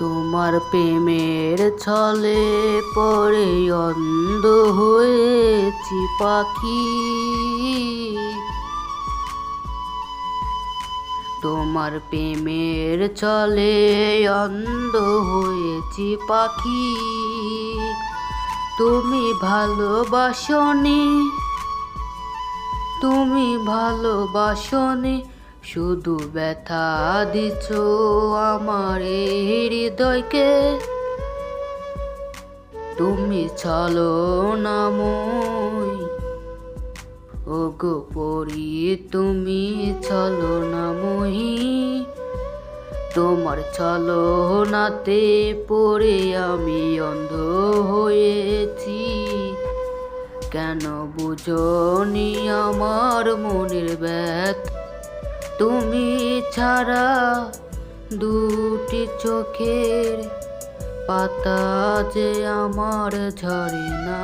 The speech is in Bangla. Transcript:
তোমার প্রেমের ছলে পরে অন্ধ হয়েছি পাখি। তোমার প্রেমের চলে অন্ধ হয়েছি পাখি। তুমি ভালোবাসনি তুমি ভালোবাসনি শুধু ব্যথা দিছ আমার হৃদয়কে। তুমি চলো নামই ওগো পরি, তুমি চলো নামহি তোমার চলো নাতে পড়ে আমি অন্ধ হয়েছি। কেন বুঝনি আমার মনের ব্যথ? তুমি ছাড়া দুটি চোখের পাতা যে আমার ঝরে না।